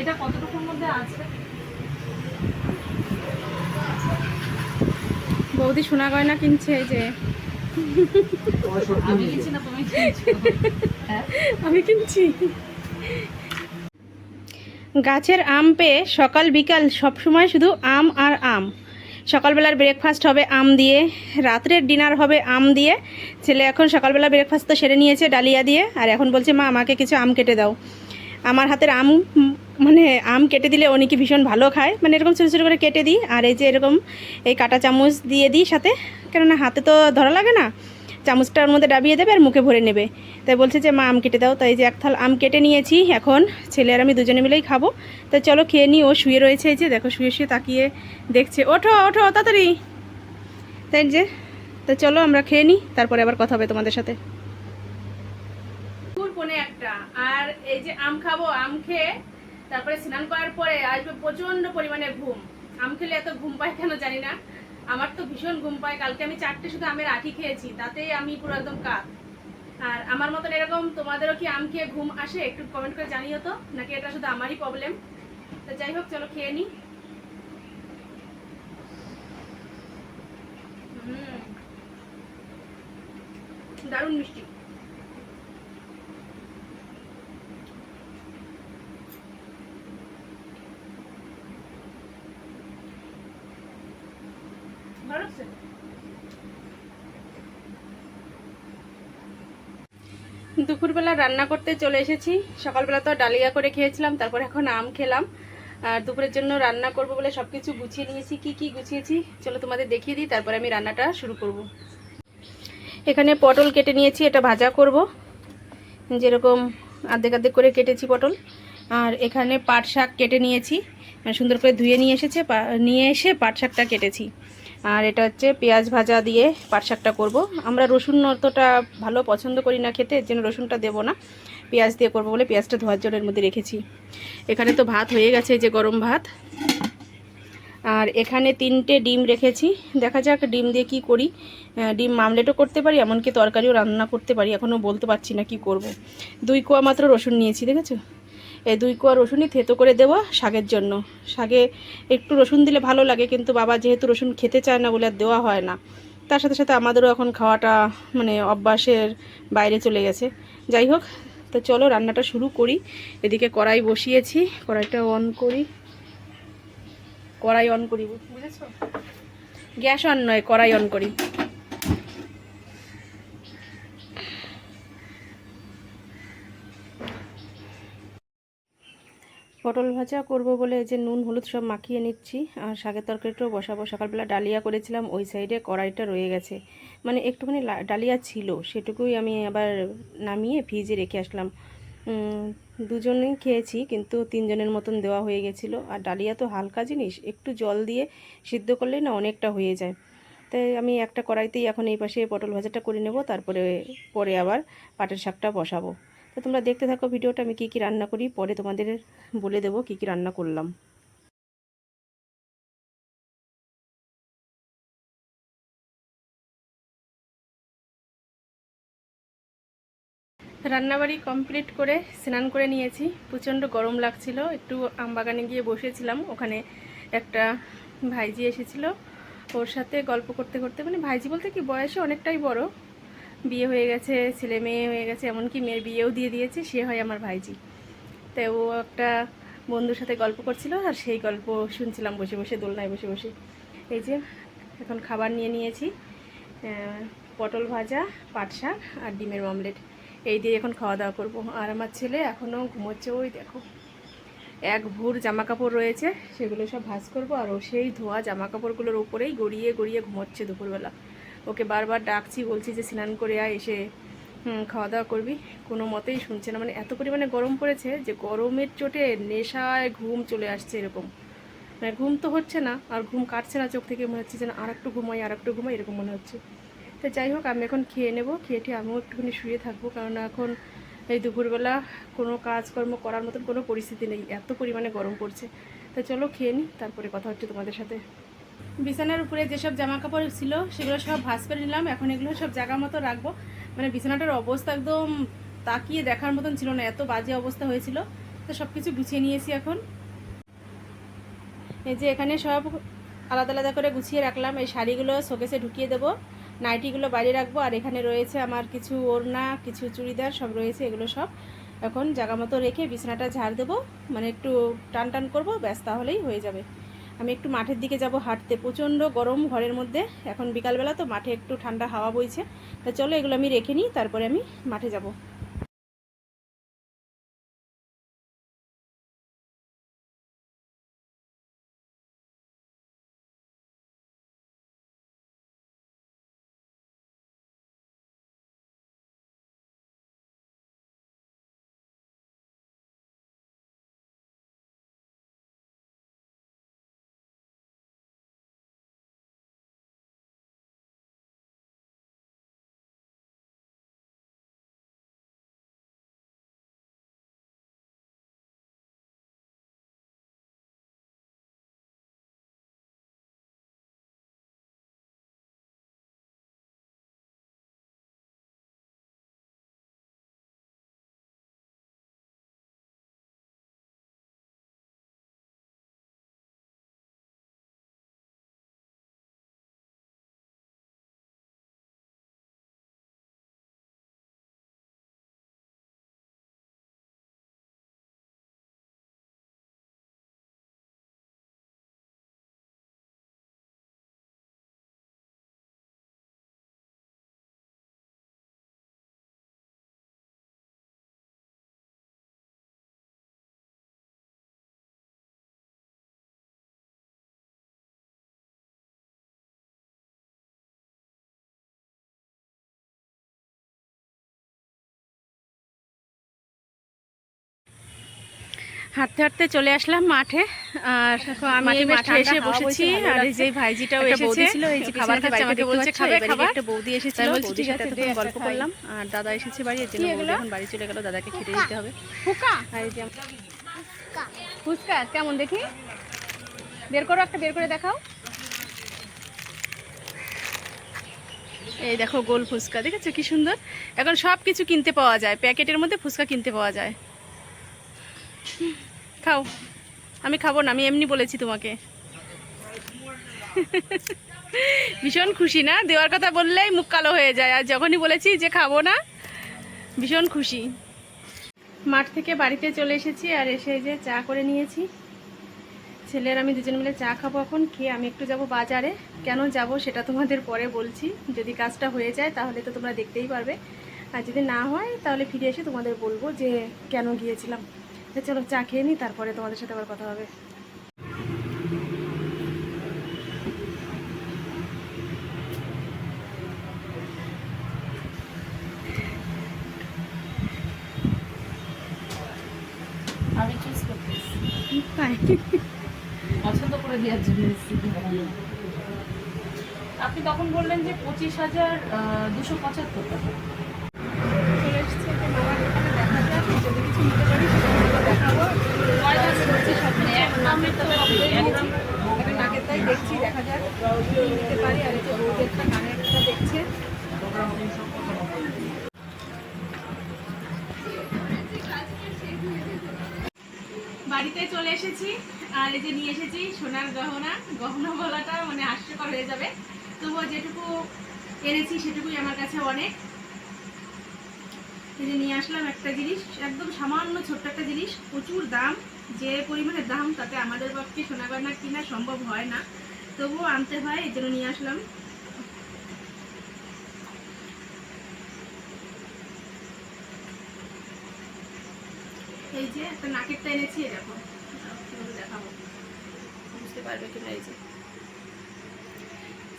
এটা কতটুকুর মধ্যে আছে? বৌদি সোনা গয়না কিনছে এই যে। আমি কিনছি হ্যাঁ? আমি কিনছি। গাছের আম পেয়ে সকাল বিকাল সব সময় শুধু আম আর আম। সকালবেলার ব্রেকফাস্ট হবে আম দিয়ে রাত্রের ডিনার হবে আম দিয়ে। ছেলে এখন সকালবেলা ব্রেকফাস্ট তো সেরে নিয়েছে ডালিয়া দিয়ে। আর এখন বলছে মা আমাকে কিছু আম কেটে দাও। আমার হাতের আম মানে আম কেটে দিলে ও নাকি ভীষণ ভালো খায়? মানে এরকম ছোটো ছোটো করে কেটে দিই, আর এই যে এরকম এই কাটা চামচ দিয়ে দিই সাথে, কেননা হাতে তো ধরা লাগে না। চামচটা ওর মধ্যে ডাবিয়ে দেবে আর মুখে ভরে নেবে। তাই বলছে যে, মা, আম কেটে দাও। তাই যে এক থাল আম কেটে নিয়েছি, এখন ছেলে আর আমি দুজনে মিলেই খাব। তাই চলো খেয়ে নিই, ও শুয়ে রয়েছে এই যে, দেখো শুয়ে শুয়ে তাকিয়ে দেখছে। ওঠো ওঠো, তাড়াতাড়ি। তাই যে, তো চলো আমরা খেয়ে নিই, তারপরে আবার কথা হবে তোমাদের সাথে। একটা, আর এই যে আম খাব, আম খেয়ে তারপরে স্নান করার পরে আসবে প্রচণ্ড পরিমাণে ঘুম। আম খেলে এত ঘুম পায় কেন জানি না। আমার তো ভীষণ ঘুম পায়। কালকে আমি চারটে শুধু আমের আঠি খেয়েছি, তাতেই আমি পুরো একদম কাক আর আমার মতন এরকম তোমাদেরও কি আম খেয়ে ঘুম আসে? একটু কমেন্ট করে জানিও তো, নাকি এটা শুধু আমারই প্রবলেম তো যাই হোক, চলো খেয়ে নিই। দারুণ মিষ্টি। দুপুরবেলা রান্না করতে চলে এসেছি। সকালবেলা তো ডালিয়া করে খেয়েছিলাম, তারপর এখন আম খেলাম। আর দুপুরের জন্য রান্না করব বলে সব কিছু গুছিয়ে নিয়েছি। কি কি গুছিয়েছি? চলো তোমাদের দেখিয়ে দিই, তারপরে আমি রান্নাটা শুরু করব। এখানে পটল কেটে নিয়েছি, এটা ভাজা করব। যেরকম আর্ধেক আর্ধেক করে কেটেছি পটল। আর এখানে পাট শাক কেটে নিয়েছি। মানে সুন্দর করে ধুয়ে নিয়ে এসেছে নিয়ে এসে পাট শাকটা কেটেছি। আর এটা হচ্ছে পেঁয়াজ ভাজা দিয়ে শাকটা করব। আমরা রসুন অতটা ভালো পছন্দ করি না খেতে, এর জন্য রসুনটা দেবো না। পেঁয়াজ দিয়ে করব বলে পেঁয়াজটা ধোয়ার এর মধ্যে রেখেছি। এখানে তো ভাত হয়ে গেছে যে গরম ভাত। আর এখানে তিনটে ডিম রেখেছি। দেখা যাক ডিম দিয়ে কি করি। ডিম মামলেটও করতে পারি, এমনকি তরকারিও রান্না করতে পারি। এখনও বলতে পারছি না কি করব। দুই কোয়া মাত্র রসুন নিয়েছি, দেখেছ? এই দুই কোয়া রসুনই থেতো করে দেবো শাকের জন্য। শাকে একটু রসুন দিলে ভালো লাগে, কিন্তু বাবা যেহেতু রসুন খেতে চায় না বলে আর দেওয়া হয় না। তার সাথে সাথে আমাদেরও এখন খাওয়াটা মানে অভ্যাসের বাইরে চলে গেছে। যাই হোক, তো চলো রান্নাটা শুরু করি। এদিকে কড়াই বসিয়েছি, কড়াইটা অন করি। কড়াই অন করি বুঝেছ? গ্যাস অন নয়, কড়াই অন করি। পটল ভাজা করব বলে যে নুন, হলুদ সব মাখিয়ে নিচ্ছি। আর শাকের তরকারিটাও বসাবো। সকালবেলা ডালিয়া করেছিলাম, ওই সাইডে কড়াইটা রয়ে গেছে। মানে একটুখানি ডালিয়া ছিল, সেটুকুই আমি আবার নামিয়ে ফ্রিজে রেখে আসলাম। দুজনেই খেয়েছি, কিন্তু তিনজনের মতন দেওয়া হয়ে গেছিল। আর ডালিয়া তো হালকা জিনিস, একটু জল দিয়ে সিদ্ধ করলেই না অনেকটা হয়ে যায়। তাই আমি একটা কড়াইতেই এখন এই পাশে পটল ভাজাটা করে নেব, তারপরে, পরে আবার পাটের শাকটা বসাবো। তোমরা দেখতে থাকো ভিডিওটা, আমি কী কী রান্না করি, পরে তোমাদের বলে দেবো কী কী রান্না করলাম। রান্নাবাড়ি কমপ্লিট করে স্নান করে নিয়েছি। প্রচণ্ড গরম লাগছিল, একটু আমবাগানে গিয়ে বসেছিলাম, ওখানে একটা ভাইজি এসেছিল, ওর সাথে গল্প করতে করতে মানে ভাইজি বলতে কি বয়সে অনেকটাই বড় বিয়ে হয়ে গেছে, ছেলে মেয়ে হয়ে গেছে, এমনকি মেয়ের বিয়েও দিয়ে দিয়েছে, সে হয় আমার ভাইজি। তাই ও একটা বন্ধুর সাথে গল্প করছিল আর সেই গল্প শুনছিলাম বসে বসে, দোলনায় বসে বসে। এই যে, এখন খাবার নিয়ে নিয়েছি পটল ভাজা, পাট শাক আর ডিমের অমলেট। এই দিয়ে এখন খাওয়া দাওয়া করব। আর আমার ছেলে এখনও ঘুমোচ্ছে, ওই দেখো। এক ভুর জামা কাপড় রয়েছে, সেগুলো সব ভাঁজ করব আর ও সেই ধোয়া জামা কাপড়গুলোর উপরেই গড়িয়ে গড়িয়ে ঘুমোচ্ছে দুপুরবেলা। ওকে বারবার ডাকছি, বলছি যে স্নান করে আয়, এসে খাওয়া দাওয়া করবি। কোনো মতেই শুনছে না। মানে এত পরিমাণে গরম পড়েছে যে গরমের চোটে নেশায় ঘুম চলে আসছে এরকম। মানে ঘুম তো হচ্ছে না, আর ঘুম কাটছে না চোখ থেকে। মনে হচ্ছে যে না আর একটু ঘুমাই আর একটু ঘুমাই, এরকম মনে হচ্ছে। তো যাই হোক, আমি এখন খেয়ে নেব। খেয়ে টেয়ে আমিও একটুখানি শুয়ে থাকব। কারণ এখন এই দুপুরবেলা কোনো কাজকর্ম করার মতন কোনো পরিস্থিতি নেই। এত পরিমাণে গরম পড়ছে। তো চলো খেয়ে নিই তারপরে কথা হচ্ছে তোমাদের সাথে। বিছানার উপরে যেসব জামা কাপড় ছিল, সেগুলো সব ভাঁজ করে নিলাম। এখন এগুলো সব জায়গা মতো রাখব। মানে বিছানাটার অবস্থা একদম তাকিয়ে দেখার মতন ছিল না, এত বাজে অবস্থা হয়েছিল। তো সব কিছু গুছিয়ে নিয়েছি এখন। এই যে এখানে সব আলাদা আলাদা করে গুছিয়ে রাখলাম। এই শাড়িগুলো শোকেসে ঢুকিয়ে দেবো। নাইটিগুলো বাইরে রাখব। আর এখানে রয়েছে আমার কিছু ওড়না, কিছু চুড়িদার, সব রয়েছে এগুলো সব। এখন জায়গা মতো রেখে বিছানাটা ঝাড় দেবো। মানে একটু টান টান করব, ব্যাস তাহলেই হয়ে যাবে। আমি একটু মাঠের দিকে যাব হাঁটতে। প্রচণ্ড গরম ঘরের মধ্যে। এখন বিকালবেলা তো মাঠে একটু ঠান্ডা হাওয়া বইছে। তা চলো এগুলো আমি রেখে নিই, তারপরে আমি মাঠে যাব। হাঁটতে হাঁটতে চলে আসলাম মাঠে। আর আমি এই মাঠে এসে বসেছি আর এই যে ভাইজিটাও এসেছে ছিল এই যে খাবার খাচ্ছে আমাকে বলছে খাবে খাবার একটা বৌদি এসেছিল বলছি ঠিক আছে এতক্ষণ গল্প করলাম। আর দাদা এসেছে বাড়ি এর জন্য এখন বাড়ি চলে গেল দাদাকে খেতে দিতে হবে। ফুকা? আর এই যে ফুচকা কেমন দেখি? বের করো একটা বের করে দেখাও। এই দেখো গোল ফুচকা দেখেছ কি সুন্দর? এখন সব কিছু কিনতে পাওয়া যায় প্যাকেটের মধ্যে ফুচকা কিনতে পাওয়া যায়। খাও। আমি খাব না, আমি এমনি বলেছি তোমাকে। ভীষণ খুশি না? দেওয়ার কথা বললেই মুখ কালো হয়ে যায়, আর যখনই বলেছি যে খাব না, ভীষণ খুশি। মাঠ থেকে বাড়িতে চলে এসেছি, আর এসে যে চা করে নিয়েছি। ছেলের আমি দুজন মিলে চা খাব এখন, খেয়ে আমি একটু যাব বাজারে। কেন যাব সেটা তোমাদের পরে বলছি। যদি কাজটা হয়ে যায়, তাহলে তো তোমরা দেখতেই পারবে। আর যদি না হয়, তাহলে ফিরে এসে তোমাদের বলব যে কেন গিয়েছিলাম। তো চলো চা খেয়ে নিই তারপরে তোমাদের সাথে আবার কথা হবে। আমি চুজ করতেছি তাই? পছন্দ করে দেওয়ার জন্য আপনি তখন বললেন যে পঁচিশ হাজার দুশো পঁচাত্তর টাকা চলে এসেছি একটা মামার দোকানে দেখা যাক যদি কিছু নিতে পারি সেটা দেখাবো হচ্ছে সব কিছু আমি তো নিয়েছি। একটা নাকের তাই দেখছি দেখা যাক পারি। আর যে দেখছে বাড়িতে চলে এসেছি, আর এই যে নিয়ে এসেছি সোনার গহনা। গহনা বলাটা মানে হাস্যকর হয়ে যাবে। তবুও যেটুকু এনেছি সেটুকুই আমার কাছে অনেক। এই যে নিয়ে আসলাম একটা জিনিস, একদম সামান্য ছোট্ট একটা জিনিস। প্রচুর দাম, যে পরিমাণে দাম তাতে আমাদের পক্ষে সোনা গয়না কিনা সম্ভব হয় না। তবুও আনতে হয়, এই জন্য নিয়ে আসলাম। এই যে একটা নাকেরটা এনেছি দেখো। বুঝতে পারবে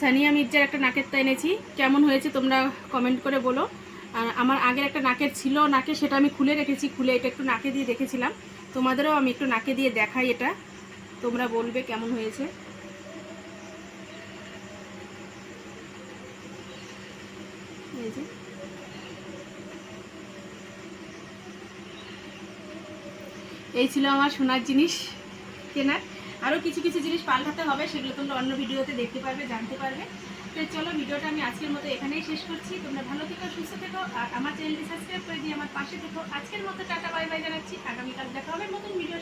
সানিয়া মির্জার একটা নাকেরটা এনেছি। কেমন হয়েছে তোমরা কমেন্ট করে বলো। আর আমার আগের একটা নাকের ছিল নাকে, সেটা আমি খুলে রেখেছি, খুলে এটা একটু নাকে দিয়ে রেখেছিলাম তোমাদেরও আমি একটু নাকে দিয়ে দেখাই এটা। তোমরা বলবে কেমন হয়েছে। যে এই ছিল আমার সোনার জিনিস কেনার। আরও কিছু কিছু জিনিস পাল্টাতে হবে, সেগুলো তোমরা অন্য ভিডিওতে দেখতে পারবে, জানতে পারবে। তো চলো, ভিডিওটা আমি আজকের মতো এখানেই শেষ করছি। তোমরা ভালো থেকো, সুস্থ থেকো, আর আমার চ্যানেলটি সাবস্ক্রাইব করে দিয়ে আমার পাশে থেকো। আজকের মতো টাটা, বাই বাই জানাচ্ছি। আগামীকাল দেখা হবে নতুন ভিডিও